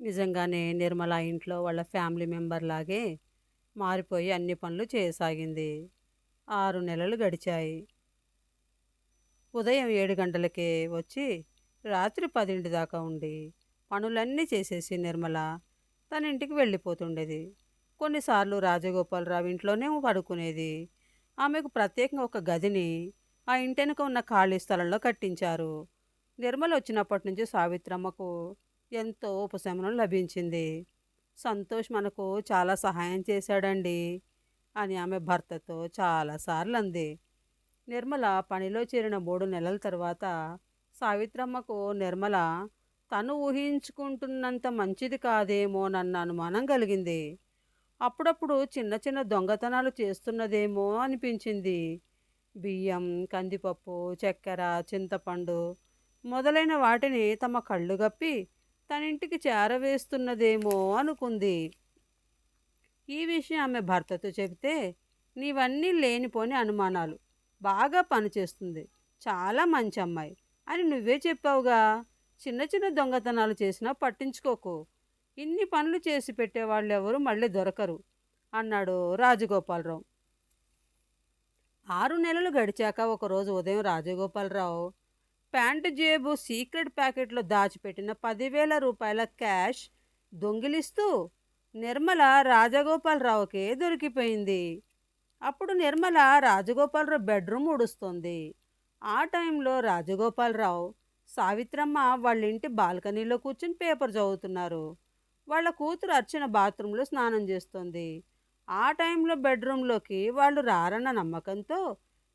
నిజంగానే నిర్మల ఇంట్లో వాళ్ళ ఫ్యామిలీ మెంబర్ లాగే మారిపోయి అన్ని పనులు చేయసాగింది. ఆరు నెలలు గడిచాయి. ఉదయం ఏడు గంటలకే వచ్చి రాత్రి పదింటి దాకా ఉండి పనులన్నీ చేసేసి నిర్మల తన ఇంటికి వెళ్ళిపోతుండేది. కొన్నిసార్లు రాజగోపాలరావు ఇంట్లోనే పడుకునేది. ఆమెకు ప్రత్యేకంగా ఒక గదిని ఆ ఇంటెనక ఉన్న ఖాళీ స్థలంలో కట్టించారు. నిర్మల వచ్చినప్పటి నుంచి సావిత్రమ్మకు ఎంతో ఉపశమనం లభించింది. సంతోష్ మనకు చాలా సహాయం చేశాడండి అని ఆమె భర్తతో చాలాసార్లు అంది నిర్మల పనిలో చేరిన మూడు నెలల తర్వాత సావిత్రమ్మకు నిర్మల తను ఊహించుకుంటున్నంత మంచిది కాదేమో నన్న అనుమానం కలిగింది. అప్పుడప్పుడు చిన్న చిన్న దొంగతనాలు చేస్తున్నదేమో అనిపించింది. బియ్యం కందిపప్పు చక్కెర చింతపండు మొదలైన వాటిని తమ కళ్ళు గప్పి తన ఇంటికి చేరవేస్తున్నదేమో అనుకుంది. ఈ విషయం ఆమె భర్తతో చెబితే నీవన్నీ లేనిపోని అనుమానాలు. బాగా పనిచేస్తుంది చాలా మంచి అమ్మాయి. అని నువ్వే చెప్పావుగా. చిన్న చిన్న దొంగతనాలు చేసినా పట్టించుకోకు. ఇన్ని పనులు చేసి పెట్టేవాళ్ళు ఎవరు మళ్ళీ దొరకరు అన్నాడు రాజగోపాలరావు. ఆరు నెలలు గడిచాక ఒకరోజు ఉదయం రాజగోపాలరావు ప్యాంటు జేబు సీక్రెట్ ప్యాకెట్లో దాచిపెట్టిన పదివేల రూపాయల క్యాష్ దొంగిలిస్తూ నిర్మల రాజగోపాలరావుకే దొరికిపోయింది. అప్పుడు నిర్మల రాజగోపాలరావు బెడ్రూమ్ ఉడుస్తుంది ఆ టైంలో రాజగోపాలరావు సావిత్రమ్మ వాళ్ళ ఇంటి బాల్కనీలో కూర్చుని పేపర్ చదువుతున్నారు. వాళ్ళ కూతురు అర్చన బాత్రూంలో స్నానం చేస్తుంది. ఆ టైంలో బెడ్రూమ్లోకి వాళ్ళు రారన్న నమ్మకంతో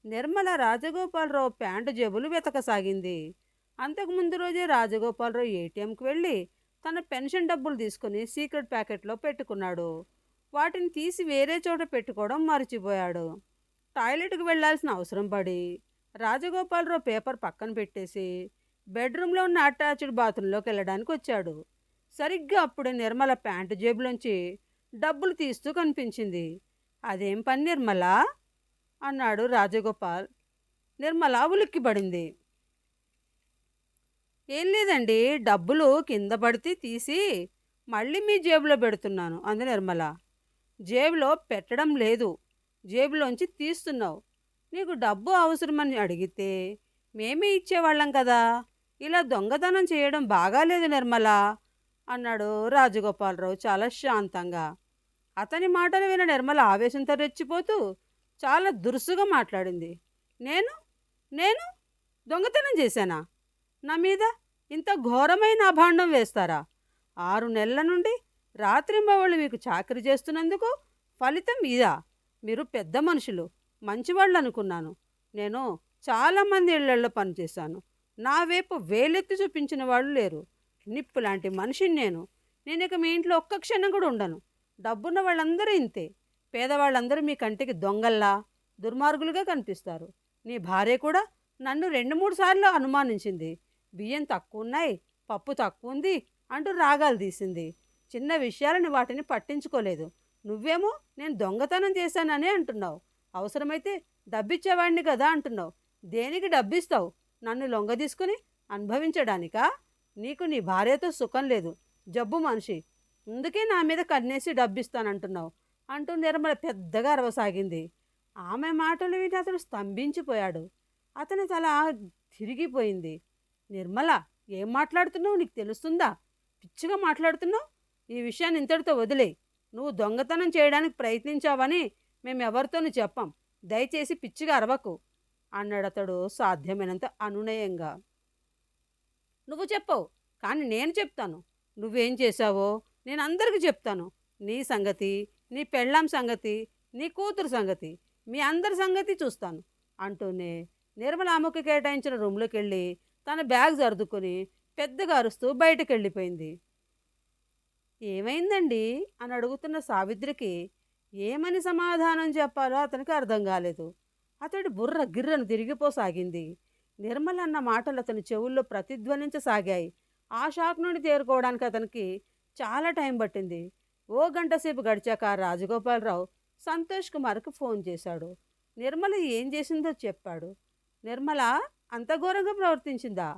నిర్మల రాజగోపాలరావు ప్యాంటు జేబులు వెతకసాగింది. అంతకుముందు రోజే రాజగోపాలరావు ఏటీఎంకి వెళ్ళి తన పెన్షన్ డబ్బులు తీసుకుని సీక్రెట్ ప్యాకెట్లో పెట్టుకున్నాడు. వాటిని తీసి వేరే చోట పెట్టుకోవడం మర్చిపోయాడు. టాయిలెట్కి వెళ్ళాల్సిన అవసరం పడి రాజగోపాలరావు పేపర్ పక్కన పెట్టేసి బెడ్రూమ్లో ఉన్న అటాచ్డ్ బాత్రూంలోకి వెళ్ళడానికి వచ్చాడు. సరిగ్గా అప్పుడే నిర్మల ప్యాంటు జేబులోంచి డబ్బులు తీస్తూ కనిపించింది. అదేం పని నిర్మల? అన్నాడు రాజగోపాల్. నిర్మల ఉలిక్కిపడింది. ఏం లేదండి డబ్బులు కింద పడితే తీసి మళ్ళీ మీ జేబులో పెడుతున్నాను అంది నిర్మల. జేబులో పెట్టడం లేదు జేబులోంచి తీస్తున్నావు. నీకు డబ్బు అవసరమని అడిగితే మేమే ఇచ్చేవాళ్ళం కదా ఇలా దొంగతనం చేయడం బాగాలేదు నిర్మల అన్నాడు రాజగోపాలరావు చాలా శాంతంగా. అతని మాటలు విన నిర్మల ఆవేశంతో రెచ్చిపోతూ చాలా దురుసుగా మాట్లాడింది. నేను? నేను? దొంగతనం చేశానా? నా మీద ఇంత ఘోరమైన అభాండం వేస్తారా? ఆరు నెలల నుండి రాత్రింబవళ్ళు మీకు చాకరీ చేస్తున్నందుకు ఫలితం ఇదా? మీరు పెద్ద మనుషులు మంచివాళ్ళు అనుకున్నాను. నేను చాలామంది ఇళ్ళల్లో పనిచేశాను. నా వైపు వేలెత్తి చూపించిన వాళ్ళు లేరు. నిప్పు లాంటి మనిషిని నేను. నేను ఇక మీ ఇంట్లో ఒక్క క్షణం కూడా ఉండను. డబ్బున్న వాళ్ళందరూ ఇంతే. పేదవాళ్ళందరూ మీ కంటికి దొంగల్లా దుర్మార్గులుగా కనిపిస్తారు. నీ భార్య కూడా నన్ను రెండు మూడు సార్లు అనుమానించింది. బియ్యం తక్కువ ఉన్నాయి పప్పు తక్కువ ఉంది అంటూ రాగాలు తీసింది. చిన్న విషయాలను వాటిని పట్టించుకోలేదు. నువ్వేమో నేను దొంగతనం చేశాననే అంటున్నావు. అవసరమైతే డబ్బిచ్చేవాడిని కదా అంటున్నావు. దేనికి డబ్బిస్తావు? నన్ను లొంగ తీసుకుని అనుభవించడానికా? నీకు నీ భార్యతో సుఖం లేదు. జబ్బు మనిషి. అందుకే నా మీద కన్నేసి డబ్బిస్తానంటున్నావు. అంటూ నిర్మల పెద్దగా అరవసాగింది. ఆమె మాటలు విని అతను స్తంభించిపోయాడు. అతని తల తిరిగిపోయింది. నిర్మల ఏం మాట్లాడుతున్నావు? నీకు తెలుస్తుందా? పిచ్చిగా మాట్లాడుతున్నావు? ఈ విషయాన్ని ఇంతటితో వదిలే. నువ్వు దొంగతనం చేయడానికి ప్రయత్నించావని మేము ఎవరితోనూ చెప్పం. దయచేసి పిచ్చిగా అరవకు అన్నాడు అతడు సాధ్యమైనంత అనునయంగా. నువ్వు చెప్పవు కానీ నేను చెప్తాను. నువ్వేం చేశావో నేను అందరికీ చెప్తాను. నీ సంగతి నీ పెళ్ళాం సంగతి నీ కూతురు సంగతి మీ అందరి సంగతి చూస్తాను అంటూనే నిర్మల ఆమెకు కేటాయించిన రూమ్లోకి వెళ్ళి తన బ్యాగ్ సర్దుకొని పెద్దగా అరుస్తూ బయటకు వెళ్ళిపోయింది ఏమైందండి? అని అడుగుతున్న సావిత్రికి ఏమని సమాధానం చెప్పాలో అతనికి అర్థం కాలేదు. అతడి బుర్ర గిర్రను తిరిగిపోసాగింది. నిర్మల అన్న మాటలు అతని చెవుల్లో ప్రతిధ్వనించసాగాయి. ఆ షాక్ నుండి తేరుకోవడానికి అతనికి చాలా టైం పట్టింది. ఓ గంట సేపు గడిచాక రాజగోపాలరావు సంతోష్ కుమార్కి ఫోన్ చేశాడు. నిర్మల ఏం చేసిందో చెప్పాడు. నిర్మల అంత ఘోరంగా ప్రవర్తించిందా?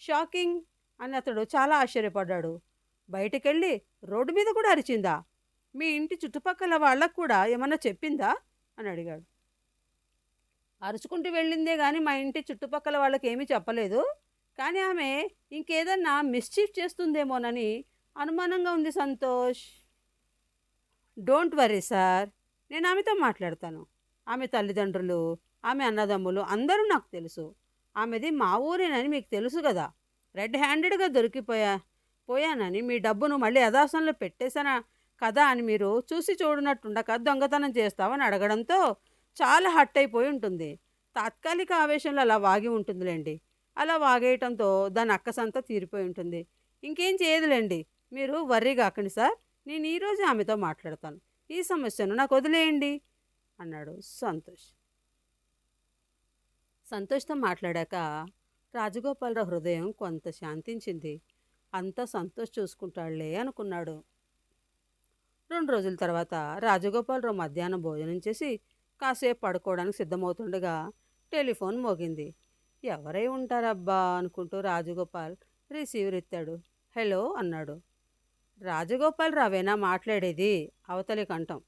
షాకింగ్! అని అతడు చాలా ఆశ్చర్యపడ్డాడు. బయటికెళ్ళి రోడ్డు మీద కూడా అరిచిందా? మీ ఇంటి చుట్టుపక్కల వాళ్ళకు కూడా ఏమన్నా చెప్పిందా? అని అడిగాడు. అరుచుకుంటూ వెళ్ళిందే కానీ మా ఇంటి చుట్టుపక్కల వాళ్ళకి ఏమీ చెప్పలేదు. కానీ ఆమె ఇంకేదన్నా మిస్చీఫ్ చేస్తుందేమోనని అనుమానంగా ఉంది సంతోష్. డోంట్ వరీ సార్ నేను ఆమెతో మాట్లాడతాను. ఆమె తల్లిదండ్రులు ఆమె అన్నదమ్ములు అందరూ నాకు తెలుసు. ఆమెది మా ఊరేనని మీకు తెలుసు కదా. రెడ్ హ్యాండెడ్గా దొరికిపోయా పోయానని మీ డబ్బును మళ్ళీ యథాసంలో పెట్టేశానా కదా అని మీరు చూసి చూడనట్టుండక దొంగతనం చేస్తామని అడగడంతో చాలా హట్ అయిపోయి ఉంటుంది. తాత్కాలిక ఆవేశంలో అలా వాగి ఉంటుందిలేండి. అలా వాగేయటంతో దాని అక్కసంతా తీరిపోయి ఉంటుంది. ఇంకేం చేయదులేండి. మీరు వర్రీ కాకండి సార్. నేను ఈరోజు ఆమెతో మాట్లాడతాను. ఈ సమస్యను నాకు వదిలేయండి అన్నాడు సంతోష్. సంతోష్తో మాట్లాడాక రాజగోపాలరావు హృదయం కొంత శాంతించింది. అంతా సంతోష్ చూసుకుంటాడులే అనుకున్నాడు. రెండు రోజుల తర్వాత రాజగోపాలరావు మధ్యాహ్నం భోజనం చేసి కాసేపు పడుకోవడానికి సిద్ధమవుతుండగా టెలిఫోన్ మోగింది. ఎవరై ఉంటారబ్బా అనుకుంటూ రాజగోపాల్ రిసీవర్ ఎత్తాడు. హలో అన్నాడు. రాజగోపాల్ రావేనా మాట్లాడేది? అవతలి కంఠం.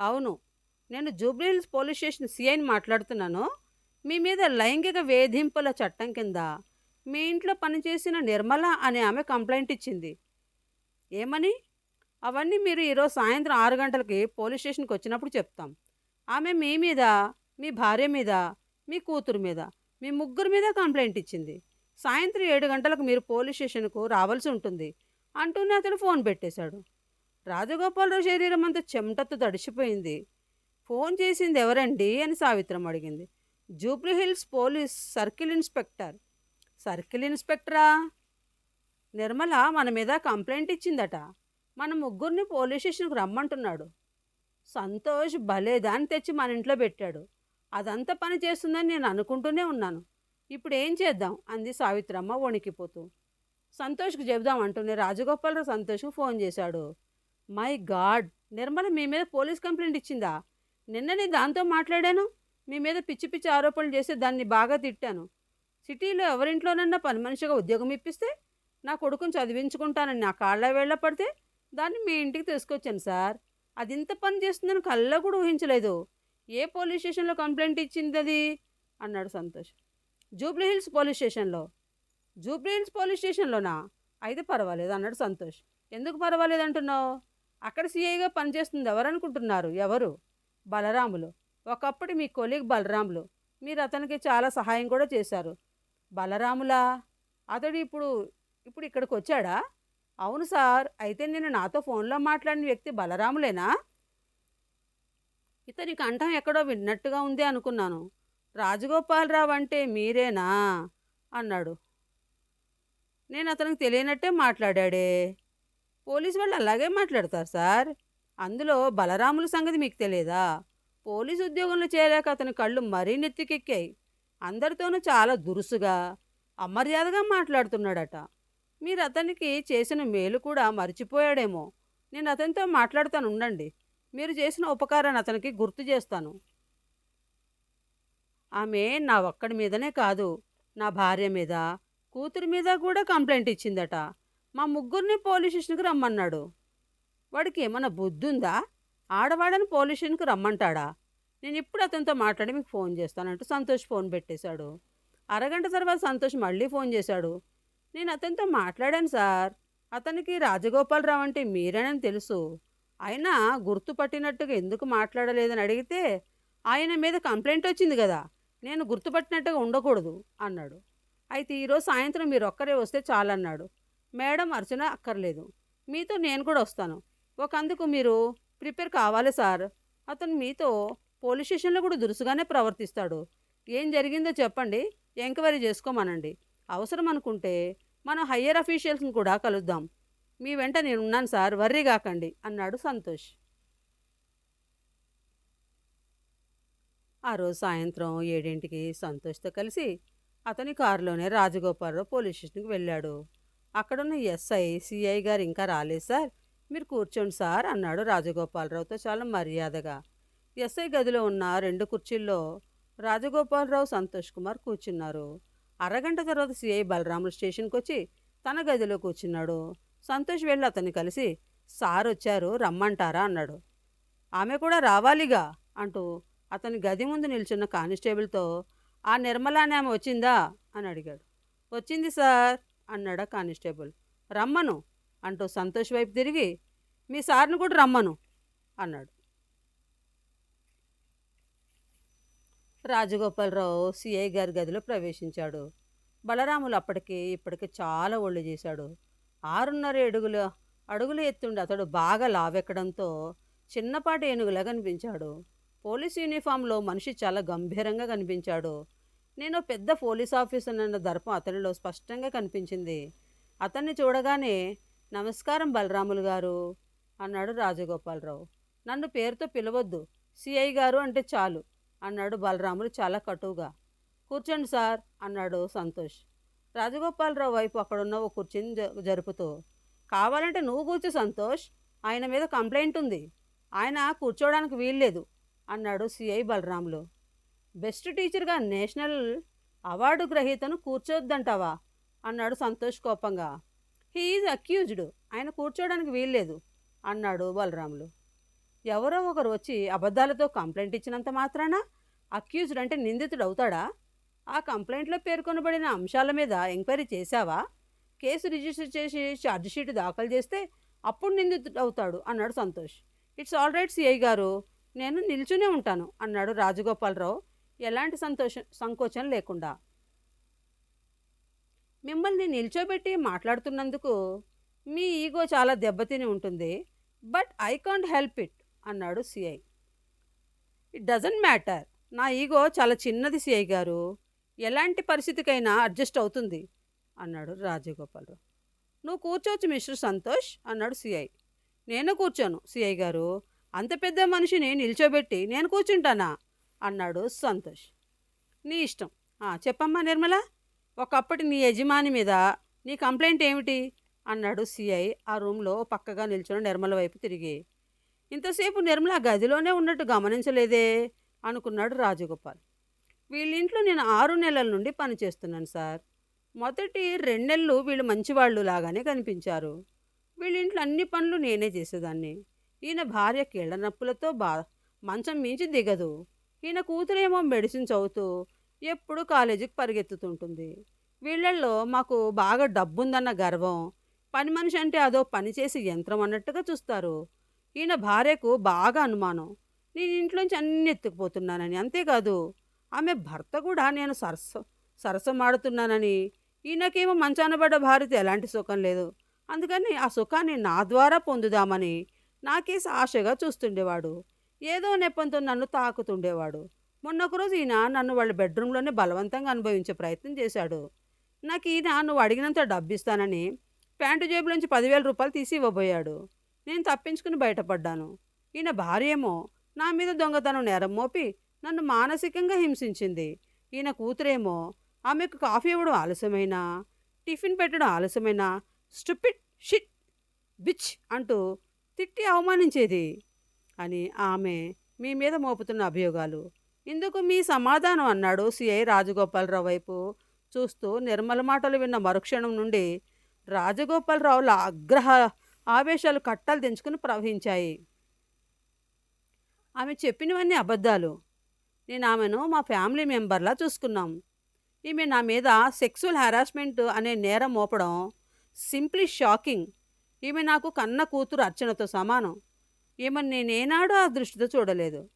అవును నేను జూబ్లీహిల్స్ పోలీస్ స్టేషన్ సిఐని మాట్లాడుతున్నాను. మీ మీద లైంగిక వేధింపుల చట్టం కింద మీ ఇంట్లో పనిచేసిన నిర్మల అనే ఆమె కంప్లైంట్ ఇచ్చింది. ఏమని? అవన్నీ మీరు ఈరోజు సాయంత్రం ఆరు గంటలకి పోలీస్ స్టేషన్కి వచ్చినప్పుడు చెప్తాం. ఆమె మీ మీద మీ భార్య మీద మీ కూతురు మీద మీ ముగ్గురు మీద కంప్లైంట్ ఇచ్చింది. సాయంత్రం ఏడు గంటలకు మీరు పోలీస్ స్టేషన్కు రావాల్సి ఉంటుంది. అంటూనే అతడు ఫోన్ పెట్టేశాడు. రాజగోపాలరావు శరీరం అంతా చెమటతో తడిసిపోయింది. ఫోన్ చేసింది ఎవరండి అని సావిత్రం అడిగింది. Jubilee Hills police circle inspector. Circle ఇన్స్పెక్టరా? Nirmala మన మీద కంప్లైంట్ ఇచ్చిందట. మన ముగ్గురిని పోలీస్ స్టేషన్కి రమ్మంటున్నాడు. సంతోష్ భలేదాన్ని తెచ్చి మన ఇంట్లో పెట్టాడు. అదంతా పని చేస్తుందని నేను అనుకుంటూనే ఉన్నాను. ఇప్పుడు ఏం చేద్దాం? అంది సావిత్రమ్మ వణికిపోతూ. సంతోష్కి చెబుదాం అంటూనే రాజగోపాలరావు సంతోష్కు ఫోన్ చేశాడు. My God! నిర్మల మీ మీద పోలీస్ కంప్లైంట్ ఇచ్చిందా? నిన్న నేను దాంతో మాట్లాడాను. మీ మీద పిచ్చి పిచ్చి ఆరోపణలు చేస్తే దాన్ని బాగా తిట్టాను. సిటీలో ఎవరింట్లోనన్నా పని మనిషిగా ఉద్యోగం ఇప్పిస్తే నా కొడుకుని చదివించుకుంటానని నా కాళ్ళ వేళ్ళ పడితే దాన్ని మీ ఇంటికి తీసుకొచ్చాను సార్. అది ఇంత పని చేస్తుందని కళ్ళ కూడా ఊహించలేదు. ఏ పోలీస్ స్టేషన్లో కంప్లైంట్ ఇచ్చింది అది అన్నాడు సంతోష్. జూబ్లీ హిల్స్ పోలీస్ స్టేషన్లో. జూబ్లీహిల్స్ పోలీస్ స్టేషన్లోనా? అయితే పర్వాలేదు అన్నాడు సంతోష్. ఎందుకు పర్వాలేదు అంటున్నావు? అక్కడ సీఐగా పనిచేస్తుంది ఎవరనుకుంటున్నారు? ఎవరు? బలరాములు. ఒకప్పుడు మీ కొలీగ్ బలరాములు. మీరు అతనికి చాలా సహాయం కూడా చేశారు. బలరాములా? అతడు ఇప్పుడు ఇప్పుడు ఇక్కడికి వచ్చాడా? అవును సార్. అయితే నేను నాతో ఫోన్లో మాట్లాడిన వ్యక్తి బలరాములేనా? ఇతని కంఠం ఎక్కడో విన్నట్టుగా ఉంది అనుకున్నాను. రాజగోపాలరావు అంటే మీరేనా? అన్నాడు. నేను అతనికి తెలియనట్టే మాట్లాడాడే. పోలీసు వాళ్ళు అలాగే మాట్లాడతారు సార్. అందులో బలరాముల సంగతి మీకు తెలియదా పోలీసు ఉద్యోగంలో చేరాక అతని కళ్ళు మరీ నెత్తికెక్కాయి. అందరితోనూ చాలా దురుసుగా అమర్యాదగా మాట్లాడుతున్నాడట. మీరు అతనికి చేసిన మేలు కూడా మర్చిపోయాడేమో. నేను అతనితో మాట్లాడుతాను ఉండండి. మీరు చేసిన ఉపకారాన్ని అతనికి గుర్తు చేస్తాను. ఆమె నా ఒక్కడి మీదనే కాదు నా భార్య మీద కూతురి మీద కూడా కంప్లైంట్ ఇచ్చిందట. మా ముగ్గురిని పోలీస్ స్టేషన్కి రమ్మన్నాడు. వాడికి ఏమన్నా బుద్ధి ఉందా ఆడవాడని పోలీస్ స్టేషన్కి రమ్మంటాడా? నేను ఇప్పుడు అతనితో మాట్లాడి మీకు ఫోన్ చేస్తానంటూ సంతోష్ ఫోన్ పెట్టేశాడు. అరగంట తర్వాత సంతోష్ మళ్ళీ ఫోన్ చేశాడు. నేను అతనితో మాట్లాడాను సార్. అతనికి రాజగోపాలరావు అంటే మీరేనని తెలుసు. అయినా గుర్తుపట్టినట్టుగా ఎందుకు మాట్లాడలేదని అడిగితే ఆయన మీద కంప్లైంట్ వచ్చింది కదా. నేను గుర్తుపట్టినట్టుగా ఉండకూడదు అన్నాడు. అయితే ఈరోజు సాయంత్రం మీరు ఒక్కరే వస్తే చాలన్నాడు. మేడం అర్చన అక్కర్లేదు. మీతో నేను కూడా వస్తాను. ఒక అందుకు మీరు ప్రిపేర్ కావాలి సార్. అతను మీతో పోలీస్ స్టేషన్లో కూడా దురుసుగానే ప్రవర్తిస్తాడు. ఏం జరిగిందో చెప్పండి. ఎంక్వైరీ చేసుకోమనండి. అవసరం అనుకుంటే మనం హయ్యర్ అఫీషియల్స్ని కూడా కలుద్దాం. మీ వెంట నేను ఉన్నాను సార్. వర్రీ కాకండి అన్నాడు సంతోష్. ఆ రోజు సాయంత్రం ఏడింటికి సంతోష్తో కలిసి అతని కారులోనే రాజగోపాలరావు పోలీస్ స్టేషన్కి వెళ్ళాడు. అక్కడున్న ఎస్ఐ సిఐ గారు ఇంకా రాలేదు సార్. మీరు కూర్చోండి సార్ అన్నాడు రాజగోపాలరావుతో చాలా మర్యాదగా. ఎస్ఐ గదిలో ఉన్న రెండు కుర్చీల్లో రాజగోపాలరావు సంతోష్ కుమార్ కూర్చున్నారు. అరగంట తర్వాత సిఐ బలరాములు స్టేషన్కి వచ్చి తన గదిలో కూర్చున్నాడు. సంతోష్ వెళ్ళి అతన్ని కలిసి సార్ వచ్చారు రమ్మంటారా? అన్నాడు. ఆమె కూడా రావాలిగా అంటూ అతని గది ముందు నిల్చున్న కానిస్టేబుల్తో ఆ నిర్మల అనే ఆమె వచ్చిందా? అని అడిగాడు. వచ్చింది సార్ అన్నాడా కానిస్టేబుల్. రమ్మను అంటూ సంతోష్ వైపు తిరిగి మీ సార్ని కూడా రమ్మను అన్నాడు. రాజగోపాలరావు సిఐ గారి గదిలో ప్రవేశించాడు. బలరాములు అప్పటికి ఇప్పటికి చాలా ఒళ్ళు చేశాడు. ఆరున్నర అడుగుల అడుగులు ఎత్తుండి అతడు బాగా లావెక్కడంతో చిన్నపాటి ఏనుగులా కనిపించాడు పోలీస్ యూనిఫామ్లో మనిషి చాలా గంభీరంగా కనిపించాడు. నేను పెద్ద పోలీస్ ఆఫీసర్ అన్న దర్పం అతనిలో స్పష్టంగా కనిపించింది. అతన్ని చూడగానే నమస్కారం బలరాములు గారు అన్నాడు రాజగోపాలరావు. నన్ను పేరుతో పిలవద్దు. సిఐ గారు అంటే చాలు అన్నాడు బలరాములు చాలా కటువుగా. కూర్చోండి సార్ అన్నాడు సంతోష్. రాజగోపాలరావు వైపు అక్కడున్న ఓ కుర్చీని జ- జరుపుతూ కావాలంటే నువ్వు కూర్చో సంతోష్. ఆయన మీద కంప్లైంట్ ఉంది. ఆయన కూర్చోవడానికి వీల్లేదు. అన్నాడు సిఐ బలరాములు. బెస్ట్ టీచర్గా నేషనల్ అవార్డు గ్రహీతను కూర్చోద్దంటావా? అన్నాడు సంతోష్ కోపంగా. He is accused. ఆయన కూర్చోడానికి వీల్లేదు అన్నాడు బలరాములు. ఎవరో ఒకరు వచ్చి అబద్ధాలతో కంప్లైంట్ ఇచ్చినంత మాత్రాన? అక్యూజ్డ్ అంటే నిందితుడు అవుతాడా? ఆ కంప్లైంట్లో పేర్కొనబడిన అంశాల మీద ఎంక్వైరీ చేశావా? కేసు రిజిస్టర్ చేసి ఛార్జ్షీట్ దాఖలు చేస్తే అప్పుడు నిందితుడు అవుతాడు అన్నాడు Santosh. It's all right CI garu. నేను నిల్చునే ఉంటాను అన్నాడు రాజగోపాలరావు. ఎలాంటి సంతోషం సంకోచం లేకుండా. మిమ్మల్ని నిల్చోబెట్టి మాట్లాడుతున్నందుకు మీ ఈగో చాలా దెబ్బతిని ఉంటుంది but I can't help it అన్నాడు సిఐ. ఇట్ డజంట్ మ్యాటర్ నా ఈగో చాలా చిన్నది సిఐ గారు ఎలాంటి పరిస్థితికైనా అడ్జస్ట్ అవుతుంది అన్నాడు రాజగోపాలరావు. నువ్వు కూర్చోవచ్చు మిస్టర్ సంతోష్ అన్నాడు సిఐ. నేను కూర్చోను సిఐ గారు అంత పెద్ద మనిషిని నిల్చోబెట్టి నేను కూర్చుంటానా? అన్నాడు సంతోష్. నీ ఇష్టం. చెప్పమ్మా నిర్మల. ఒకప్పటి నీ యజమాని మీద నీ కంప్లైంట్ ఏమిటి? అన్నాడు సిఐ ఆ రూమ్లో పక్కగా నిల్చున్న నిర్మల వైపు తిరిగి. ఇంతసేపు నిర్మల గదిలోనే ఉన్నట్టు గమనించలేదే అనుకున్నాడు రాజగోపాల్. వీళ్ళింట్లో నేను ఆరు నెలల నుండి పనిచేస్తున్నాను సార్. మొదటి రెండు నెలలు వీళ్ళు మంచివాళ్ళు లాగానే కనిపించారు. వీళ్ళింట్లో అన్ని పనులు నేనే చేసేదాన్ని. ఈయన భార్య కీళ్ళ నొప్పులతో బా మంచం మించి దిగదు. ఈయన కూతురేమో మెడిసిన్ చదువుతూ ఎప్పుడు కాలేజీకి పరిగెత్తుతుంటుంది. వీళ్ళల్లో మాకు బాగా డబ్బుందన్న గర్వం. పని మనిషి అంటే అదో పనిచేసి యంత్రం అన్నట్టుగా చూస్తారు. ఈయన భార్యకు బాగా అనుమానం. నేను ఇంట్లోంచి అన్ని ఎత్తుకుపోతున్నానని. అంతేకాదు ఆమె భర్త కూడా నేను సరస సరసమాడుతున్నానని. ఈయనకేమో మంచానబడ్డ భార్యతో ఎలాంటి సుఖం లేదు. అందుకని ఆ సుఖాన్ని నా ద్వారా పొందుదామని నాకేసి ఆశగా చూస్తుండేవాడు. ఏదో నెప్పంతో నన్ను తాకుతుండేవాడు. మొన్నొకరోజు ఈయన నన్ను వాళ్ళ బెడ్రూమ్లోనే బలవంతంగా అనుభవించే ప్రయత్నం చేశాడు. నాకు ఈయన నువ్వు అడిగినంత డబ్బిస్తానని ప్యాంటు ప్యాంటు జేబులోంచి పదివేల రూపాయలు తీసి ఇవ్వబోయాడు. నేను తప్పించుకుని బయటపడ్డాను. ఈయన భార్య ఏమో నా మీద దొంగతనం నేరం మోపి నన్ను మానసికంగా హింసించింది. ఈయన కూతురేమో ఆమెకు కాఫీ ఇవ్వడం ఆలస్యమైనా టిఫిన్ పెట్టడం ఆలస్యమైనా స్టూపిడ్ షిట్ బిచ్ అంటూ తిట్టి అవమానించేది? అని ఆమె మీ మీద మోపుతున్న అభియోగాలు. ఇందుకు మీ సమాధానం అన్నాడు సిఐ రాజగోపాలరావు వైపు చూస్తూ నిర్మల మాటలు విన్న మరుక్షణం నుండి. రాజగోపాలరావుల ఆగ్రహ ఆవేశాలు కట్టలు తెంచుకుని ప్రవహించాయి. ఆమె చెప్పినవన్నీ అబద్ధాలు. నేను ఆమెను మా ఫ్యామిలీ మెంబర్లా చూసుకున్నాం. ఈమె నా మీద సెక్సువల్ హెరాస్మెంట్ అనే నేరం మోపడం సింప్లీ షాకింగ్. ఈమె నాకు కన్న కూతురు అర్చనతో సమానం. ఈమెను నేనేనాడో ఆ దృష్టితో చూడలేదు.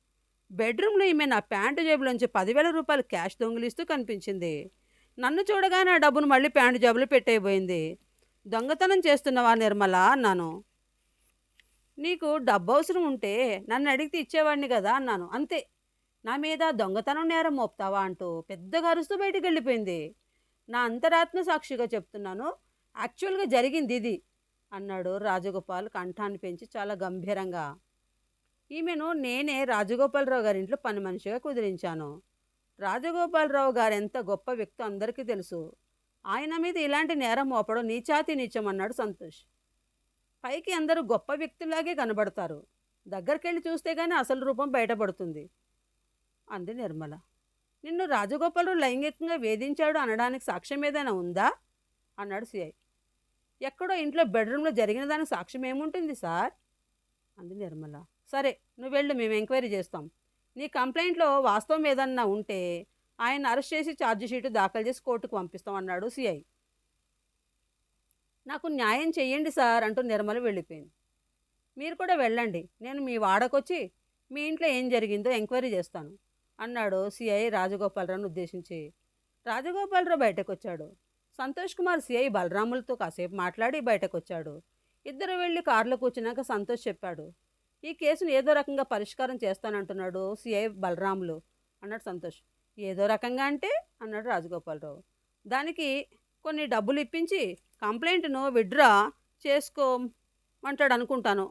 బెడ్రూమ్లో ఈమె నా ప్యాంటు జేబులోంచి పదివేల రూపాయలు క్యాష్ దొంగిలిస్తూ కనిపించింది. నన్ను చూడగానే ఆ డబ్బును మళ్ళీ ప్యాంటు జేబులో పెట్టేయబోయింది. దొంగతనం చేస్తున్నవా నిర్మల అన్నాను. నీకు డబ్బు అవసరం ఉంటే నన్ను అడిగితే ఇచ్చేవాడిని కదా అన్నాను. అంతే. నా మీద దొంగతనం నేరం మోపుతావా అంటూ పెద్దగా అరుస్తూ బయటికి వెళ్ళిపోయింది నా అంతరాత్మ సాక్షిగా చెప్తున్నాను. యాక్చువల్గా జరిగింది ఇది. అన్నాడు రాజగోపాల్ కంఠాన్ని పెంచి చాలా గంభీరంగా. ఈమెను నేనే రాజగోపాలరావు గారి ఇంట్లో పని మనిషిగా కుదిరించాను. రాజగోపాలరావు గారు ఎంత గొప్ప వ్యక్తి అందరికీ తెలుసు. ఆయన మీద ఇలాంటి నేరం మోపడం నీచాతి నీచం అన్నాడు సంతోష్. పైకి అందరూ గొప్ప వ్యక్తులాగే కనబడతారు. దగ్గరికెళ్ళి చూస్తే కానీ అసలు రూపం బయటపడుతుంది. అంది నిర్మల. నిన్ను రాజగోపాలరావు లైంగికంగా వేధించాడు అనడానికి సాక్ష్యం ఏదైనా ఉందా? అన్నాడు సిఐ ఎక్కడో ఇంట్లో బెడ్రూమ్లో జరిగిన దానికి సాక్ష్యం ఏముంటుంది సార్? అంది నిర్మల. సరే నువ్వు వెళ్ళు మేము ఎంక్వైరీ చేస్తాం. నీ కంప్లైంట్లో వాస్తవం ఏదన్నా ఉంటే ఆయన అరెస్ట్ చేసి ఛార్జ్షీటు దాఖలు చేసి కోర్టుకు పంపిస్తాం అన్నాడు సిఐ. నాకు న్యాయం చెయ్యండి సార్ అంటూ నిర్మల వెళ్ళిపోయింది. మీరు కూడా వెళ్ళండి నేను మీ వాడకొచ్చి మీ ఇంట్లో ఏం జరిగిందో ఎంక్వైరీ చేస్తాను అన్నాడు సిఐ రాజగోపాలరావును ఉద్దేశించి. రాజగోపాలరావు బయటకు వచ్చాడు సంతోష్ కుమార్ సిఐ బలరాములతో కాసేపు మాట్లాడి బయటకు వచ్చాడు ఇద్దరు వెళ్ళి కారులో కూర్చున్నాక సంతోష్ చెప్పాడు. ఈ కేసును ఏదో రకంగా పరిష్కారం చేస్తానంటున్నాడు సిఐ బలరాములు అన్నాడు సంతోష్. ఏదో రకంగా అంటే? అన్నాడు రాజగోపాలరావు. దానికి కొన్ని డబ్బులు ఇప్పించి కంప్లైంట్ను విడ్రా చేసుకోమంటాడు అనుకుంటాను.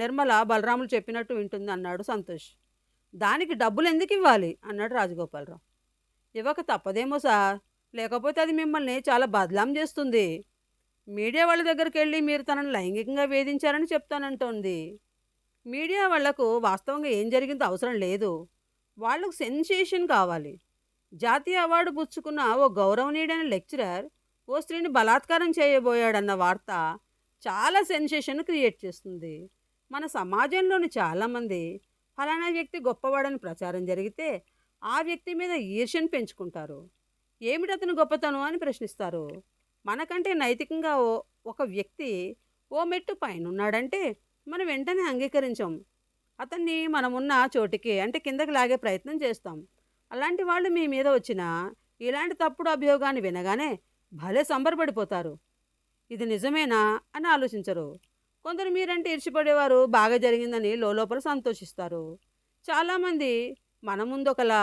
నిర్మల బలరాములు చెప్పినట్టు వింటుంది అన్నాడు సంతోష్. దానికి డబ్బులు ఎందుకు ఇవ్వాలి? అన్నాడు రాజగోపాలరావు. ఇవ్వక తప్పదేమో సార్. లేకపోతే అది మిమ్మల్ని చాలా బదలాం చేస్తుంది. మీడియా వాళ్ళ దగ్గరికి వెళ్ళి మీరు తనను లైంగికంగా వేధించారని చెప్తానంటోంది. మీడియా వాళ్ళకు వాస్తవంగా ఏం జరిగిందో అవసరం లేదు. వాళ్ళకు సెన్సేషన్ కావాలి. జాతీయ అవార్డు పుచ్చుకున్న ఓ గౌరవనీయుడైన లెక్చరర్ ఓ స్త్రీని బలాత్కారం చేయబోయాడన్న వార్త చాలా సెన్సేషన్ క్రియేట్ చేస్తుంది. మన సమాజంలోని చాలామంది ఫలానా వ్యక్తి గొప్పవాడని ప్రచారం జరిగితే ఆ వ్యక్తి మీద ఈర్ష్యను పెంచుకుంటారు. ఏమిటి అతని గొప్పతనం అని ప్రశ్నిస్తారు. మనకంటే నైతికంగా ఓ ఒక వ్యక్తి ఓ మెట్టు పైన ఉన్నాడంటే మనం వెంటనే అంగీకరించాం. అతన్ని మనమున్న చోటికి అంటే కిందకి లాగే ప్రయత్నం చేస్తాం. అలాంటి వాళ్ళు మీ మీద వచ్చిన ఇలాంటి తప్పుడు అభియోగాన్ని వినగానే భలే సంబరపడిపోతారు. ఇది నిజమేనా అని ఆలోచించరు. కొందరు మీరంటే ఇరిచిపడేవారు బాగా జరిగిందని లోపల సంతోషిస్తారు. చాలామంది మన ముందు ఒకలా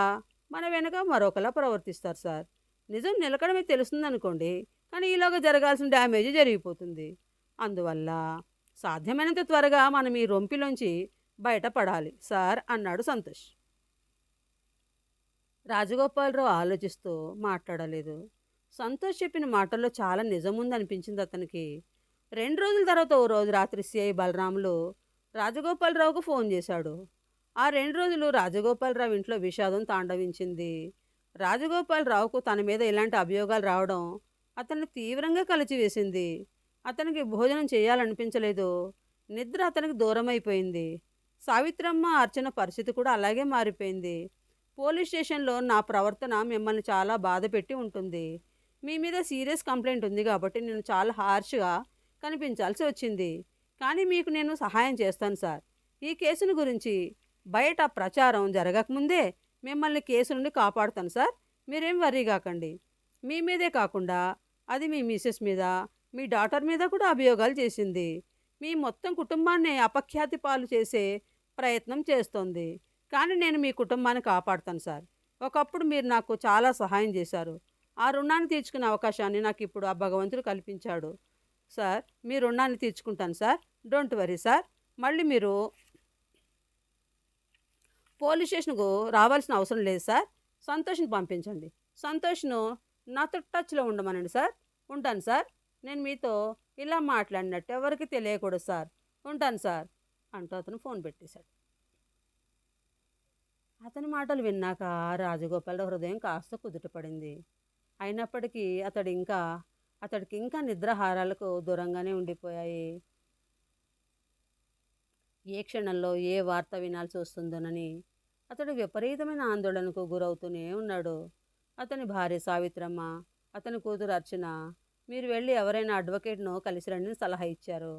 మన వెనుక మరొకలా ప్రవర్తిస్తారు సార్. నిజం నిలకడమే తెలుస్తుంది అనుకోండి కానీ ఈలోగా జరగాల్సిన డ్యామేజ్ జరిగిపోతుంది. అందువల్ల సాధ్యమైనంత త్వరగా మనం ఈ రొంపిలోంచి బయటపడాలి సార్ అన్నాడు సంతోష్. రాజగోపాలరావు ఆలోచిస్తూ మాట్లాడలేదు. సంతోష్ చెప్పిన మాటల్లో చాలా నిజముందనిపించింది అతనికి. రెండు రోజుల తర్వాత ఓ రోజు రాత్రి సిఐ బలరాములు రాజగోపాలరావుకు ఫోన్ చేశాడు. ఆ రెండు రోజులు రాజగోపాలరావు ఇంట్లో విషాదం తాండవించింది. రాజగోపాలరావుకు తన మీద ఇలాంటి అభియోగాలు రావడం అతన్ని తీవ్రంగా కలిచివేసింది. అతనికి భోజనం చేయాలనిపించలేదు. నిద్ర అతనికి దూరం అయిపోయింది సావిత్రమ్మ అర్చన పరిస్థితి కూడా అలాగే మారిపోయింది. పోలీస్ స్టేషన్లో నా ప్రవర్తన మిమ్మల్ని చాలా బాధ పెట్టి ఉంటుంది. మీ మీద సీరియస్ కంప్లైంట్ ఉంది కాబట్టి నేను చాలా హార్ష్గా కనిపించాల్సి వచ్చింది. కానీ మీకు నేను సహాయం చేస్తాను సార్. ఈ కేసును గురించి బయట ప్రచారం జరగకముందే మిమ్మల్ని కేసు నుండి కాపాడుతాను సార్. మీరేం వర్రీ కాకండి. మీ మీదే కాకుండా అది మీ మిసెస్ మీద మీ డాటర్ మీద కూడా అభియోగాలు చేసింది. మీ మొత్తం కుటుంబాన్ని అపఖ్యాతి పాలు చేసే ప్రయత్నం చేస్తోంది. కానీ నేను మీ కుటుంబాన్ని కాపాడుతాను సార్. ఒకప్పుడు మీరు నాకు చాలా సహాయం చేశారు. ఆ రుణాన్ని తీర్చుకునే అవకాశాన్ని నాకు ఇప్పుడు ఆ భగవంతుడు కల్పించాడు. సార్ మీ రుణాన్ని తీర్చుకుంటాను సార్. Don't worry sir. మళ్ళీ మీరు పోలీస్ స్టేషన్కు రావాల్సిన అవసరం లేదు సార్. సంతోష్ని పంపించండి. సంతోష్ను నాతో టచ్లో ఉండమనండి సార్. ఉంటాను సార్. నేను మీతో ఇలా మాట్లాడినట్టు ఎవరికి తెలియకూడదు సార్. ఉంటాను సార్. అంటూ అతను ఫోన్ పెట్టేశాడు. అతని మాటలు విన్నాక రాజగోపాల హృదయం కాస్త కుదుటపడింది అయినప్పటికీ అతడు ఇంకా అతడికి ఇంకా నిద్రాహారాలకు దూరంగానే ఉండిపోయాయి. ఏ క్షణంలో ఏ వార్త వినాల్సి వస్తుందోనని అతడు విపరీతమైన ఆందోళనకు గురవుతూనే ఉన్నాడు. అతని భార్య సావిత్రమ్మ అతని కూతురు అర్చన మీరు వెళ్ళి ఎవరైనా అడ్వకేట్ను కలిసి రండి సలహా ఇచ్చారు.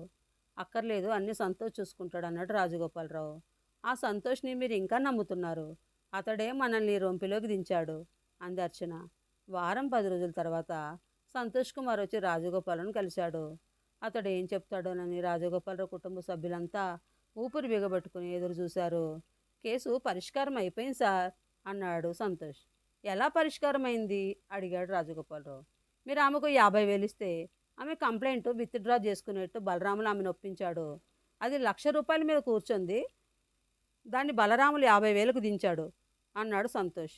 అక్కర్లేదు అన్ని సంతోష్ చూసుకుంటాడు అన్నాడు రాజగోపాలరావు. ఆ సంతోష్ని మీరు ఇంకా నమ్ముతున్నారు. అతడే మనల్ని రొంపిలోకి దించాడు అంది అర్చన. వారం పది రోజుల తర్వాత సంతోష్ కుమార్ వచ్చి రాజగోపాలను కలిశాడు. అతడు ఏం చెప్తాడోనని రాజగోపాలరావు కుటుంబ సభ్యులంతా ఊపిరి బిగబట్టుకుని ఎదురు చూశారు. కేసు పరిష్కారం అయిపోయింది సార్ అన్నాడు సంతోష్. ఎలా పరిష్కారమైంది? అడిగాడు రాజగోపాలరావు. మీరు ఆమెకు యాభై వేలు ఇస్తే ఆమె కంప్లైంట్ విత్డ్రా చేసుకునేట్టు బలరాములు ఆమెను ఒప్పించాడు. అది లక్ష రూపాయల మీద కూర్చుంది. దాన్ని బలరాములు యాభై వేలకు దించాడు అన్నాడు సంతోష్.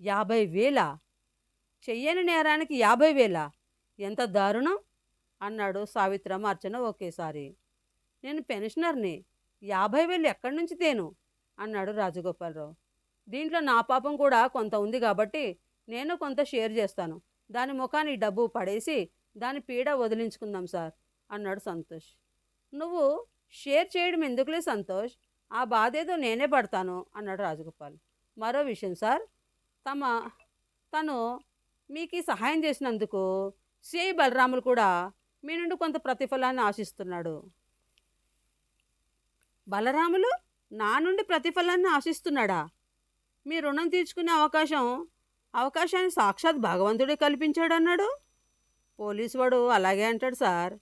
యాభై వేలా? చెయ్యని నేరానికి యాభై వేలా? ఎంత దారుణం అన్నాడు సావిత్రమ్మ అర్చన ఒకేసారి. నేను పెన్షనర్ని యాభై వేలు ఎక్కడి నుంచి తేను? అన్నాడు రాజగోపాలరావు. దీంట్లో నా పాపం కూడా కొంత ఉంది కాబట్టి నేను కొంత షేర్ చేస్తాను. దాని ముఖాన్ని డబ్బు పడేసి దాని పీడ వదిలించుకుందాం సార్ అన్నాడు సంతోష్. నువ్వు షేర్ చేయడం ఎందుకులే సంతోష్? ఆ బాధ ఏదో నేనే పడతాను అన్నాడు రాజగోపాల్. మరో విషయం సార్ తమ తను మీకు సహాయం చేసినందుకు సిఐ బలరాములు కూడా మీ నుండి కొంత ప్రతిఫలాన్ని ఆశిస్తున్నాడు. బలరాములు నా నుండి ప్రతిఫలాన్ని ఆశిస్తున్నాడా? మీ రుణం తీర్చుకునే అవకాశం అవకాశాన్ని సాక్షాత్ భగవంతుడే కల్పించాడు అన్నాడు పోలీసు వాడు అలాగే అంటాడు సార్.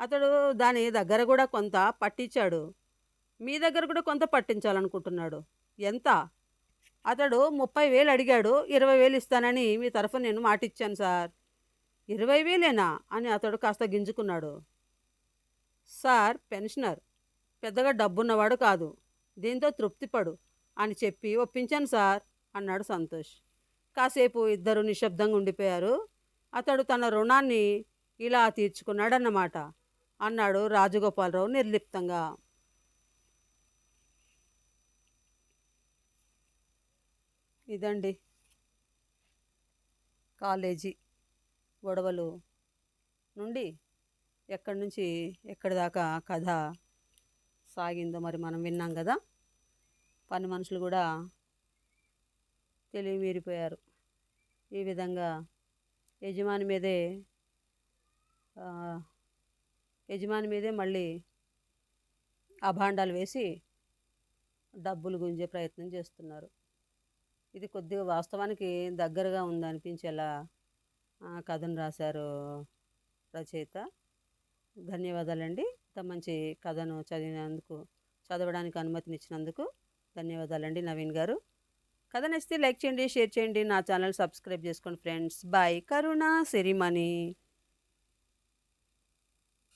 అతడు దాని దగ్గర కూడా కొంత పట్టించాడు. మీ దగ్గర కూడా కొంత పట్టించాలనుకుంటున్నాడు. ఎంత? అతడు ముప్పై వేలు అడిగాడు. ఇరవై వేలు ఇస్తానని మీ తరఫున నేను మాటిచ్చాను సార్. ఇరవై వేలేనా? అని అతడు కాస్త గింజుకున్నాడు. Sir pensioner. పెద్దగా డబ్బున్నవాడు కాదు. దీంతో తృప్తిపడు. అని చెప్పి ఒప్పించాను సార్ అన్నాడు సంతోష్. కాసేపు ఇద్దరు నిశ్శబ్దంగా ఉండిపోయారు. అతడు తన రుణాన్ని ఇలా తీర్చుకున్నాడన్నమాట అన్నాడు రాజగోపాలరావు నిర్లిప్తంగా. ఇదండి. కాలేజీ గొడవలు. నుండి ఎక్కడి నుంచి ఎక్కడి దాకా కథ? సాగిందో మరి మనం విన్నాం కదా? పని మనుషులు కూడా తెలివి మీరిపోయారు. ఈ విధంగా యజమాని మీదే యజమాని మీదే మళ్ళీ అభాండాలు వేసి డబ్బులు గుంజే ప్రయత్నం చేస్తున్నారు. ఇది కొద్దిగా వాస్తవానికి దగ్గరగా ఉందనిపించేలా కథను రాశారు రచయిత. ధన్యవాదాలండి. ఇంత మంచి కథను చదివినందుకు చదవడానికి అనుమతినిచ్చినందుకు ధన్యవాదాలండి నవీన్ గారు. కథ నచ్చితే లైక్ చేయండి షేర్ చేయండి. నా ఛానల్ సబ్స్క్రైబ్ చేసుకోండి ఫ్రెండ్స్. బాయ్. కరుణ సిరిమణి.